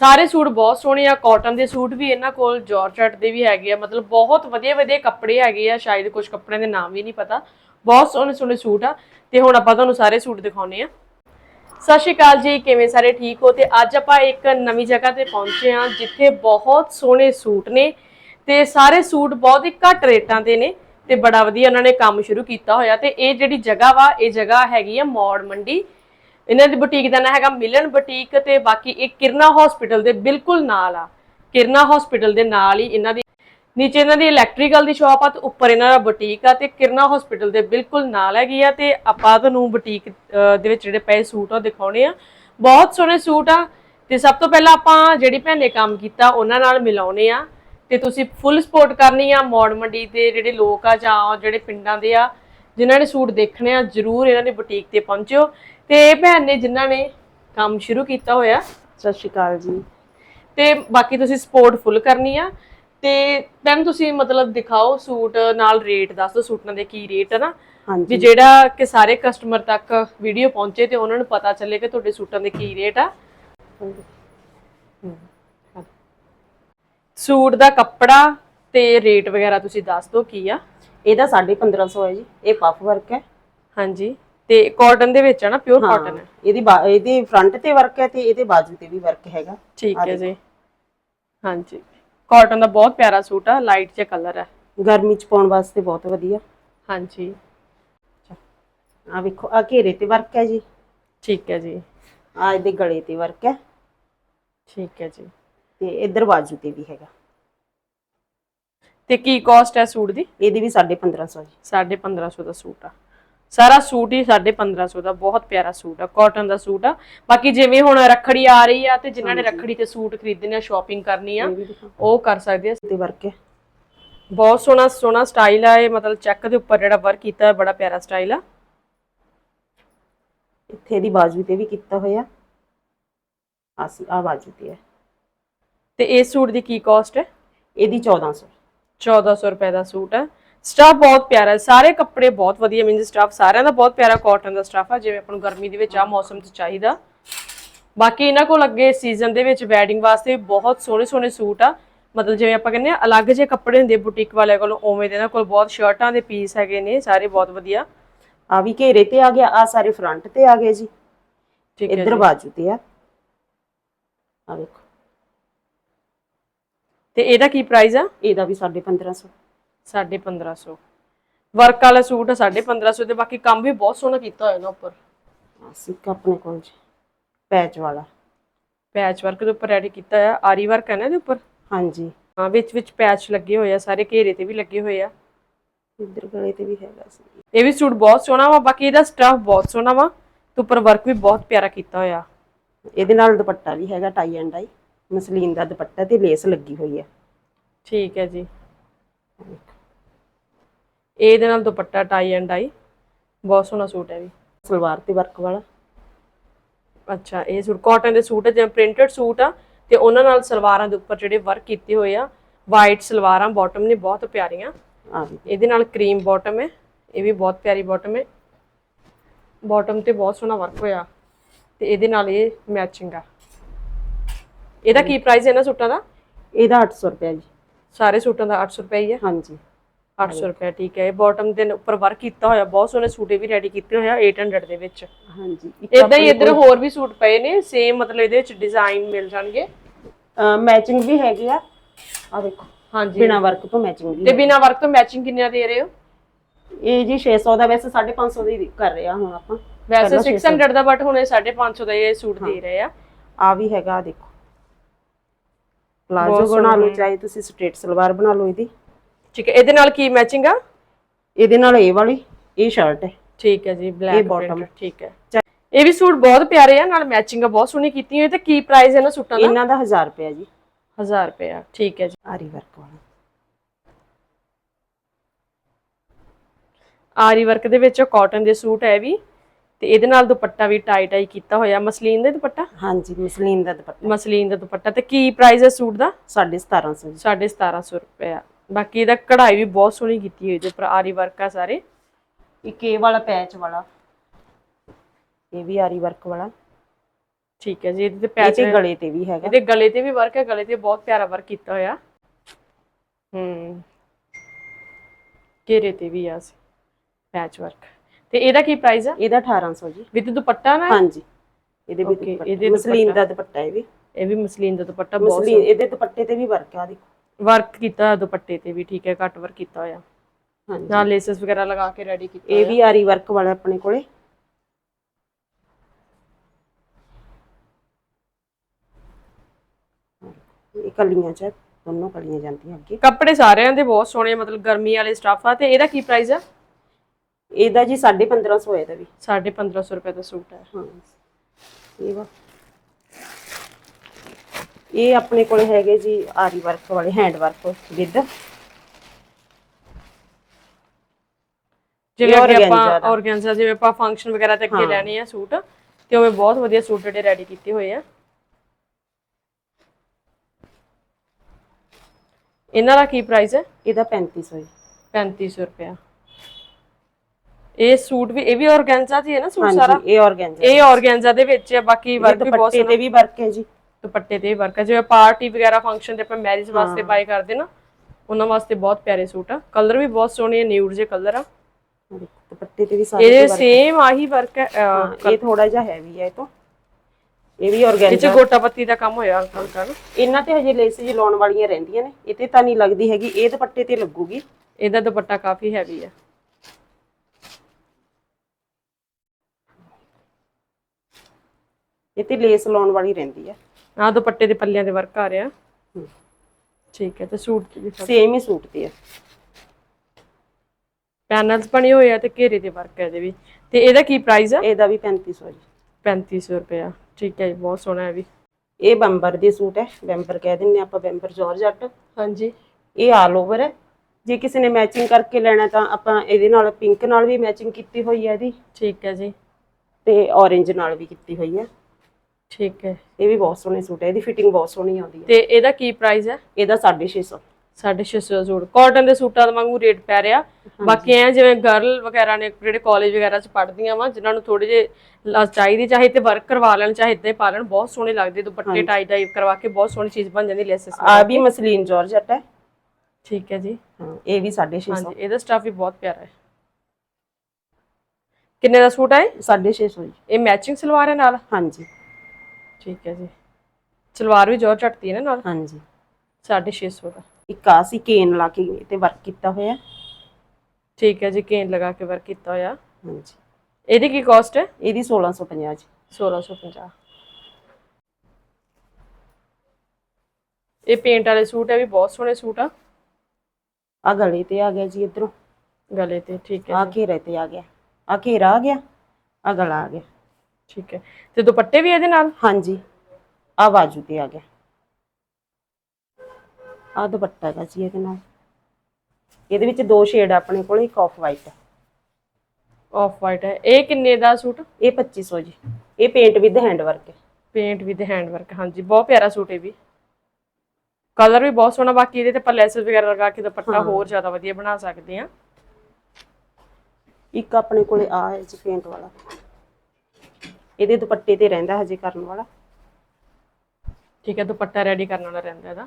ਸਾਰੇ ਸੂਟ ਬਹੁਤ ਸੋਹਣੇ ਆ ਕਾਟਨ ਦੇ ਸੂਟ ਵੀ ਇਹਨਾਂ ਕੋਲ ਜਾਰਜਟ ਦੇ ਵੀ ਹੈਗੇ ਆ, ਮਤਲਬ ਬਹੁਤ ਵਧੀਆ ਵਧੀਆ ਕੱਪੜੇ ਹੈਗੇ ਆ, ਸ਼ਾਇਦ ਕੁਝ ਕੱਪੜਿਆਂ ਦੇ ਨਾਮ ਵੀ ਨਹੀਂ ਪਤਾ। ਬਹੁਤ ਸੋਹਣੇ ਸੋਹਣੇ ਸੂਟ ਆ, ਤੇ ਹੁਣ ਆਪਾਂ ਤੁਹਾਨੂੰ ਸਾਰੇ ਸੂਟ ਦਿਖਾਉਨੇ ਆ। ਸਤਿ ਸ਼੍ਰੀ ਅਕਾਲ ਜੀ, ਕਿਵੇਂ ਸਾਰੇ ਠੀਕ ਹੋ? ਤੇ ਅੱਜ ਆਪਾਂ ਇੱਕ ਨਵੀਂ ਜਗ੍ਹਾ ਤੇ ਪਹੁੰਚੇ ਆ ਜਿੱਥੇ ਬਹੁਤ ਸੋਹਣੇ ਸੂਟ ਨੇ, ਤੇ ਸਾਰੇ ਸੂਟ ਬਹੁਤ ਹੀ ਘੱਟ ਰੇਟਾਂ ਤੇ ਨੇ, ਤੇ ਬੜਾ ਵਧੀਆ ਉਹਨਾਂ ਨੇ ਕੰਮ ਸ਼ੁਰੂ ਕੀਤਾ ਹੋਇਆ, ਤੇ ਇਹ ਜਿਹੜੀ ਜਗ੍ਹਾ ਵਾ, ਇਹ ਜਗ੍ਹਾ ਹੈਗੀ ਆ ਮੌੜ ਮੰਡੀ। ਇਹਨਾਂ ਦੀ ਬੁਟੀਕ ਦਾ ਨਾਂ ਹੈਗਾ ਮਿਲਨ ਬੁਟੀਕ ਤੇ ਬਾਕੀ ਇਹ ਕਿਰਨਾ ਹਸਪੀਟਲ ਦੇ ਬਿਲਕੁਲ ਨਾਲ ਆ। ਕਿਰਨਾ ਹਸਪੀਟਲ ਦੇ ਨਾਲ ਹੀ ਇਹਨਾਂ ਦੀ ਨੀਚੇ ਇਹਨਾਂ ਦੀ ਇਲੈਕਟ੍ਰੀਕਲ ਦੀ ਸ਼ਾਪ ਆ ਤੇ ਉੱਪਰ ਇਹਨਾਂ ਦਾ ਬੁਟੀਕ ਆ ਤੇ ਕਿਰਨਾ ਹਸਪੀਟਲ ਦੇ ਬਿਲਕੁਲ ਨਾਲ ਹੈਗੀ ਆ ਤੇ ਆਪਾਂ ਤੁਹਾਨੂੰ ਬੁਟੀਕ ਦੇ ਵਿੱਚ ਜਿਹੜੇ ਪਏ ਸੂਟ ਆ ਉਹ ਦਿਖਾਉਣੇ ਆ। ਬਹੁਤ ਸੋਹਣੇ ਸੂਟ ਆ ਤੇ ਸਭ ਤੋਂ ਪਹਿਲਾਂ ਆਪਾਂ ਜਿਹੜੀ ਭੈਣ ਨੇ ਕੰਮ ਕੀਤਾ ਉਹਨਾਂ ਨਾਲ ਮਿਲਾਉਣੇ ਆ। ਤੇ ਤੁਸੀਂ ਫੁੱਲ ਸਪੋਰਟ ਕਰਨੀ ਆ ਮੌੜ ਮੰਡੀ ਦੇ ਜਿਹੜੇ ਲੋਕ ਆ ਜਾਂ ਜਿਹੜੇ ਪਿੰਡਾਂ ਦੇ ਆ ਜਿਨ੍ਹਾਂ ਨੇ ਸੂਟ ਦੇਖਣੇ ਆ ਜਰੂਰ ਇਹਨਾਂ ਦੀ ਬੁਟੀਕ ਤੇ ਪਹੁੰਚਿਓ। ਤੇ ਇਹ ਭੈਣ ਨੇ ਜਿਨ੍ਹਾਂ ਨੇ ਕੰਮ ਸ਼ੁਰੂ ਕੀਤਾ ਹੋਇਆ ਸਤਿ ਸ਼੍ਰੀ ਅਕਾਲ ਜੀ। ਤੇ ਬਾਕੀ ਤੁਸੀਂ ਸਪੋਰਟ ਫੁੱਲ ਕਰਨੀ ਆ। ਤੇ ਭੈਣ ਤੁਸੀਂ ਮਤਲਬ ਦਿਖਾਓ ਸੂਟ ਨਾਲ ਰੇਟ ਦੱਸ ਦਿਓ ਸੂਟਾਂ ਦੇ ਕੀ ਰੇਟ ਆ ਨਾ। ਵੀ ਹਾਂਜੀ। ਜਿਹੜਾ ਕਿ ਸਾਰੇ ਕਸਟਮਰ ਤੱਕ ਵੀਡੀਓ ਪਹੁੰਚੇ ਤੇ ਉਹਨਾਂ ਨੂੰ ਪਤਾ ਚੱਲੇ ਕਿ ਤੁਹਾਡੇ ਸੂਟਾਂ ਦੇ ਕੀ ਰੇਟ ਆ। ਸੂਟ ਦਾ ਕੱਪੜਾ ਤੇ ਰੇਟ ਵਗੈਰਾ ਤੁਸੀਂ ਦੱਸ ਦਿਓ ਕੀ ਆ। ਇਹਦਾ 1550 ਹੈ ਜੀ ਇਹ ਪਫ ਵਰਕ ਹੈ। ਹਾਂਜੀ ਤੇ ਕਾਟਨ ਦੇ ਵਿੱਚ ਆ ਨਾ ਪਿਓਰ ਕਾਟਨ ਹੈ? ਇਹਦੀ ਬਾ- ਇਹਦੀ ਫਰੰਟ ਤੇ ਵਰਕ ਹੈ ਤੇ ਇਹਦੇ ਬਾਜੂ ਤੇ ਵੀ ਵਰਕ ਹੈਗਾ। ਠੀਕ ਹੈ ਜੀ। ਹਾਂਜੀ। ਕਾਟਨ ਦਾ ਬਹੁਤ ਪਿਆਰਾ ਸੂਟ ਆ ਲਾਈਟ ਜਿਹਾ ਕਲਰ ਹੈ। ਗਰਮੀ ਚ ਪਾਉਣ ਵਾਸਤੇ ਬਹੁਤ ਵਧੀਆ। ਹਾਂਜੀ। ਆ ਵੇਖੋ ਆ ਘੇਰੇ ਤੇ ਵਰਕ ਹੈ ਜੀ। ਠੀਕ ਹੈ ਜੀ। ਆ ਇਹਦੇ ਗਲੇ ਤੇ ਵਰਕ ਹੈ। ਠੀਕ ਹੈ ਜੀ। ਤੇ ਇਧਰ ਬਾਜੂ ਤੇ ਵੀ ਹੈਗਾ। ਤੇ ਕੀ ਕਾਸਟ ਹੈ ਸੂਟ ਦੀ? ਇਹਦੀ ਵੀ 1550 ਜੀ। 1550 ਦਾ ਸੂਟ ਆ। ਸਾਰਾ ਸੂਟ ਹੀ 1550 ਦਾ ਬਹੁਤ ਪਿਆਰਾ ਸੂਟ ਆ ਕਾਟਨ ਦਾ ਸੂਟ ਆ। ਬਾਕੀ ਜਿਵੇਂ ਹੁਣ ਰੱਖੜੀ ਆ ਰਹੀ ਆ ਤੇ ਜਿਨ੍ਹਾਂ ਨੇ ਰੱਖੜੀ ਤੇ ਸੂਟ ਖਰੀਦਣੇ ਆ ਸ਼ਾਪਿੰਗ ਕਰਨੀ ਆ ਉਹ ਕਰ ਸਕਦੇ ਆ। ਤੇ ਵਰਕ ਹੈ। ਬਹੁਤ ਸੋਹਣਾ ਸੋਹਣਾ ਸਟਾਈਲ ਆ ਇਹ ਮਤਲਬ ਚੈੱਕ ਦੇ ਉੱਪਰ ਜਿਹੜਾ ਵਰਕ ਕੀਤਾ ਹੈ ਬੜਾ ਪਿਆਰਾ ਸਟਾਈਲ ਆ। ਇੱਥੇ ਇਹਦੀ ਬਾਜੂ ਤੇ ਵੀ ਕੀਤਾ ਹੋਇਆ। ਆਸੀ ਆ ਬਾਜੂ ਤੇ ਹੈ। ਤੇ ਇਸ ਸੂਟ ਦੀ ਕੀ ਕਾਸਟ ਹੈ? ਇਹਦੀ 1400 1400 ਰੁਪਏ ਦਾ ਸੂਟ ਹੈ। ਸਟਾਫ ਬਹੁਤ ਪਿਆਰਾ ਹੈ। ਸਾਰੇ ਕੱਪੜੇ ਬਹੁਤ ਵਧੀਆ ਮੀਨਸ ਸਟਾਫ ਸਾਰਿਆਂ ਦਾ ਬਹੁਤ ਪਿਆਰਾ ਕਾਟਨ ਦਾ ਸਟਾਫ ਆ ਜਿਵੇਂ ਆਪਾਂ ਨੂੰ ਗਰਮੀ ਦੇ ਵਿੱਚ ਆ ਮੌਸਮ 'ਚ ਚਾਹੀਦਾ। ਬਾਕੀ ਇਹਨਾਂ ਕੋਲ ਅੱਗੇ ਸੀਜ਼ਨ ਦੇ ਵਿੱਚ ਵੈਡਿੰਗ ਵਾਸਤੇ ਬਹੁਤ ਸੋਹਣੇ ਸੋਹਣੇ ਸੂਟ ਆ। ਮਤਲਬ ਜਿਵੇਂ ਆਪਾਂ ਕਹਿੰਦੇ ਆ ਅਲੱਗ ਜਿਹੇ ਕੱਪੜੇ ਹੁੰਦੇ ਬੁਟੀਕ ਵਾਲਿਆਂ ਕੋਲ ਉਵੇਂ ਦੇ ਇਹਨਾਂ ਕੋਲ ਬਹੁਤ ਸ਼ਰਟਾਂ ਦੇ ਪੀਸ ਹੈਗੇ ਨੇ ਸਾਰੇ ਬਹੁਤ ਵਧੀਆ। ਆ ਵੀ ਘੇਰੇ ਤੇ ਆ ਗਿਆ ਆ ਸਾਰੇ ਫਰੰਟ ਤੇ ਆ ਗਏ ਜੀ। ਠੀਕ ਹੈ ਇੱਧਰ ਬਾਜੂ ਤੇ ਆ। ਆ ਵੇਖੋ। ਤੇ ਇਹਦਾ ਕੀ ਪ੍ਰਾਈਸ ਆ? ਇਹਦਾ ਵੀ 1550 1550 ਵਰਕ ਵਾਲਾ ਸੂਟ ਆ 1550 ਤੇ ਬਾਕੀ ਕੰਮ ਵੀ ਬਹੁਤ ਸੋਹਣਾ ਕੀਤਾ ਹੋਇਆ ਨਾ ਉੱਪਰ। ਆ ਸਿੱਕਾ ਆਪਣੇ ਕੋਲ ਜੀ। ਪੈਚ ਵਾਲਾ। ਪੈਚ ਵਰਕ ਦੇ ਉੱਪਰ ਰੈਡੀ ਕੀਤਾ ਹੋਇਆ। ਆਰੀ ਵਰਕ ਹੈ ਨਾ ਇਹਦੇ ਉੱਪਰ? ਹਾਂਜੀ। ਹਾਂ ਵਿੱਚ ਵਿੱਚ ਪੈਚ ਲੱਗੇ ਹੋਏ ਆ ਸਾਰੇ ਘੇਰੇ ਤੇ ਵੀ ਲੱਗੇ ਹੋਏ ਆ। ਇੱਧਰ ਗਲੇ ਤੇ ਵੀ ਹੈਗਾ ਸੀ। ਇਹ ਵੀ ਸੂਟ ਬਹੁਤ ਸੋਹਣਾ ਵਾ ਬਾਕੀ ਇਹਦਾ ਸਟਫ ਬਹੁਤ ਸੋਹਣਾ ਵਾ ਤੇ ਉੱਪਰ ਵਰਕ ਵੀ ਬਹੁਤ ਪਿਆਰਾ ਕੀਤਾ ਹੋਇਆ। ਇਹਦੇ ਨਾਲ ਦੁਪੱਟਾ ਵੀ ਹੈਗਾ ਟਾਈ ਐਂਡ ਡਾਈ ਮਸਲੀਨ ਦਾ ਦੁਪੱਟਾ ਤੇ ਲੇਸ ਲੱਗੀ ਹੋਈ ਹੈ ਠੀਕ ਹੈ ਜੀ। ਇਹ ਇਹਦੇ ਨਾਲ ਦੁਪੱਟਾ ਟਾਈ ਐਂਡ ਡਾਈ ਬਹੁਤ ਸੋਹਣਾ ਸੂਟ ਹੈ ਵੀ। ਸਲਵਾਰ ਤੇ ਵਰਕ ਵਾਲਾ। ਅੱਛਾ ਇਹ ਸੂਟ ਕਾਟਨ ਦੇ ਸੂਟ ਹੈ ਜਿਵੇਂ ਪ੍ਰਿੰਟਡ ਸੂਟ ਆ ਤੇ ਉਹਨਾਂ ਨਾਲ ਸਲਵਾਰਾਂ ਦੇ ਉੱਪਰ ਜਿਹੜੇ ਵਰਕ ਕੀਤੇ ਹੋਏ ਆ ਵਾਈਟ ਸਲਵਾਰਾਂ ਬਾਟਮ ਨੇ ਬਹੁਤ ਪਿਆਰੀਆਂ। ਇਹਦੇ ਨਾਲ ਕਰੀਮ ਬਾਟਮ ਹੈ ਇਹ ਵੀ ਬਹੁਤ ਪਿਆਰੀ ਬਾਟਮ ਹੈ। ਬਾਟਮ ਤੇ ਬਹੁਤ ਸੋਹਣਾ ਵਰਕ ਹੋਇਆ ਤੇ ਇਹਦੇ ਨਾਲ ਇਹ ਮੈਚਿੰਗ ਆ। ਇਹਦਾ ਕੀ ਪ੍ਰਾਈਸ ਹੈ ਇਹਨਾਂ ਸੂਟਾਂ ਦਾ? ਇਹਦਾ 800 ਰੁਪਏ ਜੀ। ਸਾਰੇ ਸੂਟਾਂ ਦਾ 800 ਰੁਪਏ ਹੀ ਹੈ? ਹਾਂਜੀ। 800 ਰੁਪਏ ਠੀਕ ਹੈ। ਇਹ ਬਾਟਮ ਦੇ ਉੱਪਰ ਵਰਕ ਕੀਤਾ ਹੋਇਆ ਬਹੁਤ ਸੋਹਣੇ ਸੂਟ ਇਹ ਵੀ ਰੈਡੀ ਕੀਤੇ ਹੋਏ ਆ 800 ਦੇ ਵਿੱਚ। ਹਾਂਜੀ। ਇਦਾਂ ਹੀ ਇੱਧਰ ਹੋਰ ਵੀ ਸੂਟ ਪਏ ਨੇ ਸੇਮ ਮਤਲਬ ਇਹਦੇ ਵਿੱਚ ਡਿਜ਼ਾਈਨ ਮਿਲ ਜਾਣਗੇ। ਮੈਚਿੰਗ ਵੀ ਹੈਗੀ ਆ। ਆ ਵੇਖੋ ਹਾਂਜੀ। ਬਿਨਾ ਵਰਕ ਤੋਂ ਮੈਚਿੰਗ ਵੀ ਤੇ ਬਿਨਾ ਵਰਕ ਤੋਂ ਮੈਚਿੰਗ ਕਿੰਨਿਆਂ ਦੇ ਰਹੇ ਹੋ? ਇਹ ਜੀ 600 ਦਾ ਵੈਸੇ 550 ਦੀ ਕਰ ਰਹੇ ਹੁਣ ਆਪਾਂ। ਵੈਸੇ 600 ਦਾ ਬਟ ਹੁਣ ਇਹ 550 ਦਾ ਇਹ ਸੂਟ ਦੇ ਰਹੇ ਆ। ਆ ਵੀ ਹੈਗਾ ਦੇਖੋ। ਪਲਾਜ਼ੋ ਬਣਾ ਲਓ ਚਾਹੇ ਤੁਸੀਂ ਸਟ੍ਰੇਟ ਸਲਵਾਰ ਬਣਾ ਲਓ ਇਹਦੀ। ਠੀਕ ਹੈ ਇਹਦੇ ਨਾਲ ਕੀ ਮੈਚਿੰਗ ਆ? ਇਹਦੇ ਨਾਲ ਇਹ ਵਾਲੀ ਇਹ ਸ਼ਰਟ ਹੈ। ਠੀਕ ਹੈ ਜੀ ਬਲੈਕ। ਪ੍ਰਿੰਟ ਠੀਕ ਹੈ। ਇਹ ਵੀ ਸੂਟ ਬਹੁਤ ਪਿਆਰੇ ਆ ਨਾਲ ਮੈਚਿੰਗ ਬਹੁਤ ਸੋਹਣੀ ਕੀਤੀ ਹੋਈ ਤੇ ਕੀ ਪ੍ਰਾਈਸ ਹੈ ਇਹਨਾਂ ਸੂਟਾਂ ਦਾ? ਇਹਨਾਂ ਦਾ 1000 ਰੁਪਏ ਜੀ। 1000 ਰੁਪਏ ਆ ਠੀਕ ਹੈ ਜੀ। ਆਰੀ ਵਰਕ ਵਾਲਾ। ਆਰੀ ਵਰਕ ਦੇ ਵਿੱਚ ਕਾਟਨ ਦੇ ਸੂਟ ਹੈ ਵੀ। ਤੇ ਇਹਦੇ ਨਾਲ ਦੁਪੱਟਾ ਵੀ ਟਾਈ ਟਾਈ ਕੀਤਾ ਹੋਇਆ ਮਸਲੀਨ ਦਾ ਦੁਪੱਟਾ? ਹਾਂਜੀ ਮਸਲੀਨ ਦਾ ਦੁਪੱਟਾ। ਮਸਲੀਨ ਦਾ ਦੁਪੱਟਾ ਤੇ ਕੀ ਪ੍ਰਾਈਸ ਹੈ ਸੂਟ ਦਾ? 1750 ਜੀ। 1750 ਰੁਪਏ ਆ। ਬਾਕੀ ਇਹਦਾ ਕਢਾਈ ਵੀ ਬਹੁਤ ਸੋਹਣੀ ਕੀਤੀ ਹੋਈ ਇਹਦੇ ਉੱਪਰ ਆਰੀ ਵਰਕ ਆ ਸਾਰੇ। ਇੱਕ ਇਹ ਵਾਲਾ ਪੈਚ ਵਾਲਾ। ਇਹ ਵੀ ਆਰੀ ਵਰਕ ਵਾਲਾ। ਠੀਕ ਹੈ ਜੀ ਇਹਦੇ ਤੇ ਪੈਚ ਤੇ ਗਲੇ ਤੇ ਵੀ ਹੈਗਾ। ਇਹਦੇ ਗਲੇ ਤੇ ਵੀ ਵਰਕ ਹੈ ਗਲੇ ਤੇ ਬਹੁਤ ਪਿਆਰਾ ਵਰਕ ਕੀਤਾ ਹੋਇਆ। ਹੂੰ। ਘੇਰੇ ਤੇ ਵੀ ਆ ਪੈਚ ਵਰਕ ਤੇ ਇਹਦਾ ਕੀ ਪ੍ਰਾਈਸ ਆ? ਇਹਦਾ 1800 ਜੀ। ਵਿਦ ਦੁਪੱਟਾ ਨਾ ਹਾਂਜੀ। ਇਹਦੇ ਵੀ Okay, ਦੁਪੱਟਾ। ਇਹਦੇ ਮਸਲੀਨ। ਦਾ ਦੁਪੱਟਾ ਇਹ ਵੀ। ਇਹ ਵੀ ਮਸਲੀਨ ਦਾ ਦੁਪੱਟਾ ਬਹੁਤ ਮਸਲੀਨ ਇਹਦੇ ਦੁਪੱਟੇ ਤੇ ਵੀ ਵਰਕ ਆ ਦੇਖੋ। ਵਰਕ ਕੀਤਾ ਹੋਇਆ ਦੁਪੱਟੇ ਤੇ ਵੀ ਠੀਕ ਹੈ ਕੱਟ ਵਰਕ ਕੀਤਾ ਹੋਇਆ। ਹਾਂਜੀ। ਨਾਲ ਲੇਸਸ ਵਗੈਰਾ ਲਗਾ ਕੇ ਰੈਡੀ ਕੀਤਾ ਇਹ ਵੀ ਆਰੀ ਵਰਕ ਵਾਲਾ ਆਪਣੇ ਕੋਲੇ। ਇਹ ਕਲੀਆਂ ਚ ਦੋਨੋਂ ਕਲੀਆਂ ਜਾਂਦੀਆਂ ਅੱਗੇ। ਕੱਪੜੇ ਸਾਰਿਆਂ ਦੇ ਬਹੁਤ ਸੋਹਣੇ ਮਤਲਬ ਗਰਮੀ ਵਾਲੇ ਸਟਾਫ ਆ ਤੇ। ਇਹਦਾ ਕੀ ਪ੍ਰਾਈਸ ਆ? ਇਹਦਾ ਜੀ 1550 ਹੈ ਇਹਦਾ ਵੀ। 1550 ਰੁਪਏ ਦਾ ਸੂਟ ਹੈ। ਹਾਂ। ਇਹ ਵਾ। ਇਹ ਆਪਣੇ ਕੋਲੇ ਹੈਗੇ ਜੀ ਆਰੀ ਵਰਕ ਵਾਲੇ ਹੈਂਡ ਵਰਕ ਵਿਦ। ਜਿਵੇਂ ਅੱਗੇ ਆਪਾਂ ਦਾ। ਔਰਗੈਂਜ਼ਾ ਜਿਵੇਂ ਆਪਾਂ ਫੰਕਸ਼ਨ ਵਗੈਰਾ ਤੇ ਅੱਗੇ ਲੈਣੇ ਆ ਸੂਟ ਤੇ ਉਵੇਂ ਬਹੁਤ ਵਧੀਆ ਸੂਟ ਜਿਹੜੇ ਰੈਡੀ ਕੀਤੇ ਹੋਏ ਆ। ਇਹਨਾਂ ਦਾ ਕੀ ਪ੍ਰਾਈਸ ਹੈ? ਇਹਦਾ 3500 ਜੀ। 3500 ਰੁਪਇਆ। ਇਹ ਸੂਟ ਵੀ ਇਹ ਵੀ ਔਰਗੈਂਜ਼ਾ ਦੀ ਹੈ ਨਾ ਸੂਟ ਸਾਰਾ? ਹਾਂਜੀ ਇਹ ਆਰਗੈਂਜਾ ਇਹ ਔਰਗੈਂਜ਼ਾ ਦੇ ਵਿੱਚ ਹੈ ਬਾਕੀ ਵਰਕ ਵੀ ਬਹੁਤ ਦੁਪੱਟੇ ਤੇ ਵੀ ਵਰਕ ਹੈ ਜੀ। ਦੁਪੱਟੇ ਤੇ ਵਰਕ ਹੈ ਜਿਵੇਂ ਪਾਰਟੀ ਵਗੈਰਾ ਫੰਕਸ਼ਨ ਤੇ ਆਪਾਂ ਮੈਰਿਜ ਵਾਸਤੇ ਬਾਈ ਕਰਦੇ ਨਾ ਉਹਨਾਂ ਵਾਸਤੇ ਬਹੁਤ ਪਿਆਰੇ ਸੂਟ ਆ। ਕਲਰ ਵੀ ਬਹੁਤ ਸੋਹਣੇ ਆ ਨਿਊਡ ਜੇ ਕਲਰ ਆ। ਦੁਪੱਟੇ ਤੇ ਵੀ ਸਾਰੇ ਇਹਦੇ ਸੇਮ ਆਹੀ ਵਰਕ ਹੈ ਇਹ ਥੋੜਾ ਜਿਹਾ ਹੈਵੀ ਹੈ ਇਹ ਤੋਂ। ਇਹ ਵੀ ਇਹ ਚ ਗੋਟਾ ਪੱਤੀ ਦਾ ਕੰਮ ਹੋਇਆ ਹਲਕਾ ਨਾ। ਇਹਨਾਂ ਤੇ ਹਜੇ ਲੇਸ ਜੀ ਲਾਉਣ ਵਾਲੀਆਂ ਰਹਿੰਦੀਆਂ ਨੇ। ਇਹ ਤੇ ਤਾਂ ਨਹੀਂ ਲੱਗਦੀ ਹੈਗੀ ਇਹ ਦੁਪੱਟੇ ਤੇ ਲੱਗੂਗੀ। ਇਹਦਾ ਦੁਪੱਟਾ ਕਾਫੀ ਹੈਵੀ ਹੈ। ਇਹ ਤੇ ਲੇਸ ਲਾਉਣ ਵਾਲੀ ਰਹਿੰਦੀ ਹੈ ਆਹ ਦੁਪੱਟੇ ਦੇ ਪੱਲਿਆਂ ਦੇ ਵਰਕ ਆ ਰਿਹਾ। ਠੀਕ ਹੈ ਤੇ ਸੂਟ ਸੇਮ ਹੀ ਸੂਟ ਤੇ ਹੈ ਪੈਨਲਸ ਬਣੇ ਹੋਏ ਆ ਤੇ ਘੇਰੇ ਤੇ ਵਰਕ ਹੈ ਇਹਦੇ ਵੀ। ਤੇ ਇਹਦਾ ਕੀ ਪ੍ਰਾਈਸ ਆ? ਇਹਦਾ ਵੀ 3500 ਜੀ। 3500 ਰੁਪਇਆ। ਠੀਕ ਹੈ ਜੀ ਬਹੁਤ ਸੋਹਣਾ ਹੈ ਵੀ। ਇਹ ਬੰਬਰ ਦੇ ਸੂਟ ਹੈ ਬੰਬਰ ਕਹਿ ਦਿੰਨੇ ਆਪਾਂ ਬੰਬਰ ਜਾਰਜੱਟ ਹਾਂਜੀ। ਇਹ ਆਲ ਓਵਰ ਹੈ। ਜੇ ਕਿਸੇ ਨੇ ਮੈਚਿੰਗ ਕਰਕੇ ਲੈਣਾ ਤਾਂ ਆਪਾਂ ਇਹਦੇ ਨਾਲ ਪਿੰਕ ਨਾਲ ਵੀ ਮੈਚਿੰਗ ਕੀਤੀ ਹੋਈ ਹੈ ਇਹਦੀ। ਠੀਕ ਹੈ ਜੀ। ਤੇ orange ਨਾਲ ਵੀ ਕੀਤੀ ਹੋਈ ਹੈ। ਠੀਕ ਹੈ। ਇਹ ਵੀ ਬਹੁਤ ਸੋਹਣੇ ਸੂਟ ਹੈ ਇਹਦੀ ਫਿਟਿੰਗ ਬਹੁਤ ਸੋਹਣੀ ਆਉਂਦੀ ਹੈ। ਤੇ ਇਹਦਾ ਕੀ ਪ੍ਰਾਈਸ ਹੈ? ਇਹਦਾ 650 650 ਦਾ ਸੂਟ। ਕਾਟਨ ਦੇ ਸੂਟਾਂ ਦਾ ਵਾਂਗੂ ਰੇਟ ਪੈ ਰਿਹਾ। ਬਾਕੀ ਐ ਜਿਵੇਂ ਗਰਲ ਵਗੈਰਾ ਨੇ ਜਿਹੜੇ ਕਾਲਜ ਵਗੈਰਾ ਚ ਪੜ੍ਹਦੀਆਂ ਵਾ ਜਿਨ੍ਹਾਂ ਨੂੰ ਥੋੜੇ ਜੇ ਚਾਹੀਦੀ ਚਾਹੇ ਤੇ ਵਰਕ ਕਰਵਾ ਲੈਣ ਚਾਹੇ ਇਦਾਂ ਹੀ ਪਾ ਲੈਣ ਬਹੁਤ ਸੋਹਣੇ ਲੱਗਦੇ ਦੁਪੱਟੇ ਟਾਈ ਟਾਈ ਕਰਵਾ ਕੇ ਬਹੁਤ ਸੋਹਣੀ ਚੀਜ਼ ਬਣ ਜਾਂਦੀ ਲੈਸਸ ਆ ਵੀ ਮਸਲੀਨ ਜਾਰਜੱਟ ਹੈ। ਠੀਕ ਹੈ ਜੀ। ਇਹ ਵੀ 650 ਹਾਂਜੀ ਇਹਦਾ ਸਟਾਫ ਵੀ ਬਹੁਤ ਪਿਆਰਾ ਹੈ। ਕਿੰਨੇ ਦਾ ਸੂਟ ਹੈ 650 ਜੀ। ਇਹ ਮੈਚਿੰਗ ਸਲਵਾਰ ਹੈ ਨਾਲ? ਹਾਂਜੀ। ਠੀਕ ਹੈ ਜੀ। ਸਲਵਾਰ ਵੀ ਜੋਰ ਝਟਦੀ ਹੈ ਨਾ ਨਾਲ? ਹਾਂਜੀ। 650 ਦਾ। ਇੱਕ ਆ ਸੀ ਕੇਨ ਲਾ ਕੇ ਤੇ ਵਰਕ ਕੀਤਾ ਹੋਇਆ। ਠੀਕ ਹੈ ਜੀ ਕੇਨ ਲਗਾ ਕੇ ਵਰਕ ਕੀਤਾ ਹੋਇਆ। ਹਾਂਜੀ। ਇਹਦੀ ਕੀ ਕਾਸਟ ਹੈ? ਇਹਦੀ 1650 ਜੀ। 1650 ਇਹ ਪੇਂਟ ਵਾਲੇ ਸੂਟ ਹੈ ਵੀ ਬਹੁਤ ਸੋਹਣੇ ਸੂਟ ਆ। ਆ ਗਲੇ ਤੇ ਆ ਗਿਆ ਜੀ ਇਧਰੋਂ। ਗਲੇ ਤੇ ਠੀਕ ਹੈ ਆ ਘੇਰੇ ਤੇ ਆ ਗਿਆ। ਆ ਘੇਰਾ ਆ ਗਿਆ ਆ ਗਲਾ ਆ ਗਿਆ। ਠੀਕ ਹੈ। ਤੇ ਦੁਪੱਟੇ ਵੀ ਇਹਦੇ ਨਾਲ? ਹਾਂਜੀ। ਆ ਬਾਜੂ ਤੇ ਆ ਗਿਆ। ਆ ਦੁਪੱਟਾ ਹੈਗਾ ਜੀ ਇਹਦੇ ਨਾਲ। ਇਹਦੇ ਵਿੱਚ ਦੋ ਸ਼ੇਡ ਆਪਣੇ ਕੋਲ ਇੱਕ ਆਫ ਵਾਈਟ ਹੈ ਆਫ ਵਾਈਟ ਹੈ। ਇਹ ਕਿੰਨੇ ਦਾ ਸੂਟ? ਇਹ 2500 ਜੀ। ਇਹ ਪੇਂਟ ਵਿਦ ਹੈਂਡ ਵਰਕ ਹੈ। ਪੇਂਟ ਵਿਦ ਹੈਂਡ ਵਰਕ ਹਾਂਜੀ। ਬਹੁਤ ਪਿਆਰਾ ਸੂਟ ਹੈ ਵੀ। ਕਲਰ ਵੀ ਬਹੁਤ ਸੋਹਣਾ ਬਾਕੀ ਇਹਦੇ ਤੇ ਆਪਾਂ ਲੈਸਸ ਵਗੈਰਾ ਲਗਾ ਕੇ ਦੁਪੱਟਾ ਹੋਰ ਜ਼ਿਆਦਾ ਵਧੀਆ ਬਣਾ ਸਕਦੇ ਆ ਇੱਕ ਆਪਣੇ ਕੋਲੇ ਆ ਹੈ ਜੀ ਪੇਂਟ ਵਾਲਾ। ਇਹਦੇ ਦੁਪੱਟੇ ਤੇ ਰਹਿੰਦਾ ਹਜੇ ਕਰਨ ਵਾਲਾ। ਠੀਕ ਹੈ ਦੁਪੱਟਾ ਰੈਡੀ ਕਰਨ ਵਾਲਾ ਰਹਿੰਦਾ ਇਹਦਾ।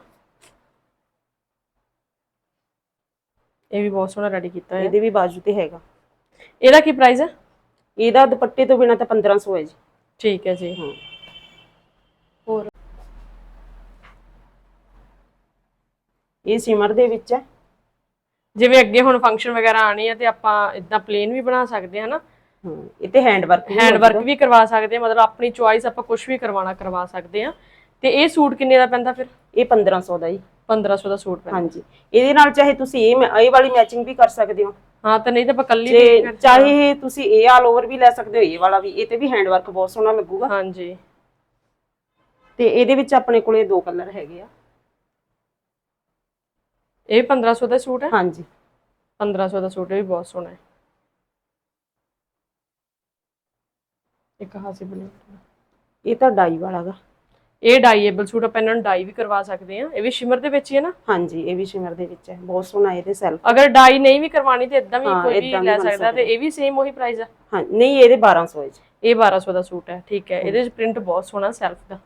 ਇਹ ਵੀ ਬਹੁਤ ਸੋਹਣਾ ਰੈਡੀ ਕੀਤਾ ਹੈ ਇਹਦੇ ਵੀ ਬਾਜੂ ਤੇ ਹੈਗਾ। ਇਹਦਾ ਕੀ ਪ੍ਰਾਈਸ ਹੈ ਇਹਦਾ ਦੁਪੱਟੇ ਤੋਂ ਬਿਨਾ ਤਾਂ 1500 ਹੈ ਜੀ। ਠੀਕ ਹੈ ਜੀ। ਹਾਂ। ਹੋਰ? ਇਹ ਸਿਮਰ ਦੇ ਵਿੱਚ ਹੈ। ਜਿਵੇਂ ਅੱਗੇ ਹੁਣ ਫੰਕਸ਼ਨ ਵਗੈਰਾ ਆਣੀ ਹੈ ਤੇ ਆਪਾਂ ਇਦਾਂ ਪਲੇਨ ਵੀ ਬਣਾ ਸਕਦੇ ਹਾਂ ਨਾ। ਹਾਂ ਇਹ ਤੇ ਹੈਂਡ ਵਰਕ ਹੈਂਡ ਵਰਕ ਵੀ ਕਰਵਾ ਸਕਦੇ ਹਾਂ ਮਤਲਬ ਆਪਣੀ ਚੁਆਇਸ ਆਪਾਂ ਕੁਝ ਵੀ ਕਰਵਾਉਣਾ ਕਰਵਾ ਸਕਦੇ ਹਾਂ ਤੇ ਇਹ ਸੂਟ ਕਿੰਨੇ ਦਾ ਪੈਂਦਾ ਫਿਰ? ਇਹ 1500 ਦਾ ਜੀ। 1500 ਦਾ ਸੂਟ ਪੈਂਦਾ। ਹਾਂਜੀ। ਇਹਦੇ ਨਾਲ ਚਾਹੇ ਤੁਸੀਂ ਇਹ ਇਹ ਵਾਲੀ ਮੈਚਿੰਗ ਵੀ ਕਰ ਸਕਦੇ ਹੋ। ਹਾਂ ਤਾਂ ਨਹੀਂ ਤਾਂ ਆਪਾਂ ਕੱਲੀ ਤੇ ਚਾਹੇ ਤੁਸੀਂ ਇਹ ਆਲ ਓਵਰ ਵੀ ਲੈ ਸਕਦੇ ਹੋ ਇਹ ਵਾਲਾ ਵੀ ਇਹ ਤੇ ਵੀ ਹੈਂਡ ਵਰਕ ਬਹੁਤ ਸੋਹਣਾ ਲੱਗੂਗਾ। ਹਾਂਜੀ। ਤੇ ਇਹਦੇ ਵਿੱਚ ਆਪਣੇ ਕੋਲੇ ਦੋ ਕਲਰ ਹੈਗੇ ਆ। ਇਹ 1500 ਦਾ ਸੂਟ ਹੈ? ਹਾਂਜੀ। 1500 ਦਾ ਸੂਟ ਵੀ ਬਹੁਤ ਸੋਹਣਾ ਹੈ। ਇੱਕ ਹਾਸੀ ਬਣੀ ਇਹ ਤਾਂ ਡਾਈ ਵਾਲਾ ਗਾ ਇਹ ਡਾਈਏਬਲ ਸੂਟ ਆਪਾਂ ਇਹਨਾਂ ਨੂੰ ਡਾਈ ਵੀ ਕਰਵਾ ਸਕਦੇ ਹਾਂ। ਇਹ ਵੀ ਸ਼ਿਮਰ ਦੇ ਵਿੱਚ ਹੀ ਹੈ ਨਾ? ਹਾਂਜੀ ਇਹ ਵੀ ਸ਼ਿਮਰ ਦੇ ਵਿੱਚ ਹੈ। ਬਹੁਤ ਸੋਹਣਾ ਇਹਦੇ ਸੈਲਫ ਅਗਰ ਡਾਈ ਨਹੀਂ ਵੀ ਕਰਵਾਣੀ ਤੇ ਇਦਾਂ ਵੀ ਕੋਈ ਵੀ ਲੈ ਸਕਦਾ ਤੇ ਇਹ ਵੀ ਸੇਮ ਉਹੀ ਪ੍ਰਾਈਸ ਆ। ਹਾਂ ਨਹੀਂ ਇਹਦੇ 1200 ਹੈ ਜੀ। ਇਹ 1200 ਦਾ ਸੂਟ ਹੈ ਠੀਕ ਹੈ। ਇਹਦੇ ਵਿੱਚ ਪ੍ਰਿੰਟ ਬਹੁਤ ਸੋਹਣਾ ਸੈਲਫ ਦਾ।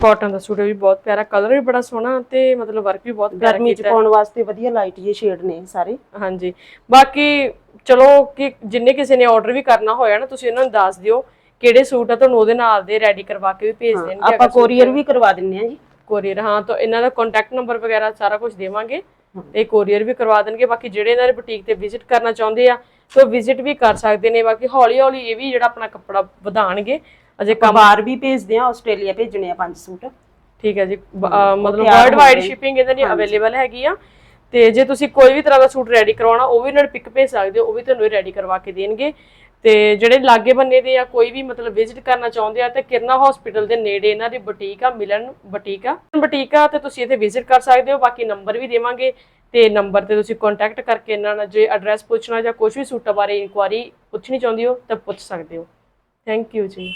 ਕਾਟਨ ਦਾ ਸੂਟ ਹੈ ਵੀ ਬਹੁਤ ਪਿਆਰਾ ਕਲਰ ਵੀ ਬੜਾ ਸੋਹਣਾ ਤੇ ਮਤਲਬ ਵਰਕ ਵੀ ਬਹੁਤ ਪਿਆਰਾ ਗਰਮੀ ਚ ਪਾਉਣ ਵਾਸਤੇ ਵਧੀਆ ਲਾਈਟ ਜਿਹੇ ਸ਼ੇਡ ਨੇ ਇਹ ਸਾਰੇ। ਹਾਂਜੀ ਬਾਕੀ ਚਲੋ ਕਿ ਜਿੰਨੇ ਕਿਸੇ ਨੇ ਆਰਡਰ ਵੀ ਕਰਨਾ ਹੋਇਆ ਨਾ ਤੁਸੀਂ ਉਹਨਾਂ ਨੂੰ ਦੱਸ ਦਿਓ ਕਿਹੜੇ ਸੂਟ ਆ ਤੁਹਾਨੂੰ ਉਹਦੇ ਨਾਲ ਦੇ ਰੈਡੀ ਕਰਵਾ ਕੇ ਵੀ ਭੇਜ ਦੇਣਗੇ ਆਪਾਂ ਕੋਰੀਅਰ ਵੀ ਕਰਵਾ ਦਿੰਨੇ ਆ ਜੀ। ਕੋਰੀਅਰ ਹਾਂ ਤਾਂ ਇਹਨਾਂ ਦਾ ਕੰਟੈਕਟ ਨੰਬਰ ਵਗੈਰਾ ਸਾਰਾ ਕੁਝ ਦੇਵਾਂਗੇ ਤੇ ਕੋਰੀਅਰ ਵੀ ਕਰਵਾ ਦੇਣਗੇ। ਬਾਕੀ ਜਿਹੜੇ ਇਹਨਾਂ ਦੇ ਬੁਟੀਕ ਤੇ ਵਿਜ਼ਿਟ ਕਰਨਾ ਚਾਹੁੰਦੇ ਆ ਤਾਂ ਵਿਜ਼ਿਟ ਵੀ ਕਰ ਸਕਦੇ ਨੇ। ਬਾਕੀ ਹੌਲੀ ਹੌਲੀ ਇਹ ਵੀ ਜਿਹੜਾ ਆਪਣਾ ਕੱਪੜਾ ਵਧਾਣਗੇ। ਅਜੇ ਕੰਮ ਬਾਹਰ ਵੀ ਭੇਜਦੇ ਆ ਆਸਟ੍ਰੇਲੀਆ ਭੇਜਣੇ ਆ ਪੰਜ ਸੂਟ। ਠੀਕ ਹੈ ਜੀ ਬ- ਅਹ ਮਤਲਬ ਤਿਆਰ ਵਰਲਡ ਵਾਈਡ। ਸ਼ਿਪਿੰਗ ਇਹਦੇ ਲਈ ਅਵੇਲੇਬਲ ਹੈਗੀ ਆ। ਤੇ ਜੇ ਤੁਸੀਂ ਕੋਈ ਵੀ ਤਰ੍ਹਾਂ ਦਾ ਸੂਟ ਰੈਡੀ ਕਰਵਾਉਣਾ ਉਹ ਵੀ ਨਾਲ ਪਿਕ ਭੇਜ ਸਕਦੇ ਹੋ ਉਹ ਵੀ ਤੁਹਾਨੂੰ ਰੈਡੀ ਕਰਵਾ ਕੇ ਦੇਣਗੇ। ਤੇ ਜਿਹੜੇ ਲਾਗੇ ਬੰਨੇ ਦੇ ਆ ਕੋਈ ਵੀ ਮਤਲਬ ਵਿਜ਼ਿਟ ਕਰਨਾ ਚਾਹੁੰਦੇ ਆ ਤੇ ਕਿਰਨਾ ਹਸਪੀਟਲ ਦੇ ਨੇੜੇ ਇਹਨਾਂ ਦੀ ਬੁਟੀਕ ਆ ਮਿਲਨ ਬੁਟੀਕ ਆ। ਬੁਟੀਕ ਆ ਤੇ ਤੁਸੀਂ ਇੱਥੇ ਵਿਜ਼ਿਟ ਕਰ ਸਕਦੇ ਹੋ ਬਾਕੀ ਨੰਬਰ ਵੀ ਦੇਵਾਂਗੇ। ਤੇ ਨੰਬਰ ਤੇ ਤੁਸੀਂ ਕੰਟੈਕਟ ਕਰਕੇ ਇਹਨਾਂ ਨਾਲ ਜੇ ਐਡਰੈਸ ਪੁੱਛਣਾ ਜਾਂ ਕੁਝ ਵੀ ਸੂਟਾਂ ਬਾਰੇ ਇਨਕੁਆਰੀ ਪੁੱਛਣੀ ਚਾਹੁੰਦੇ ਹੋ ਤਾਂ ਪੁੱਛ ਸਕਦੇ ਹੋ। ਥੈਂਕ ਯੂ ਜੀ।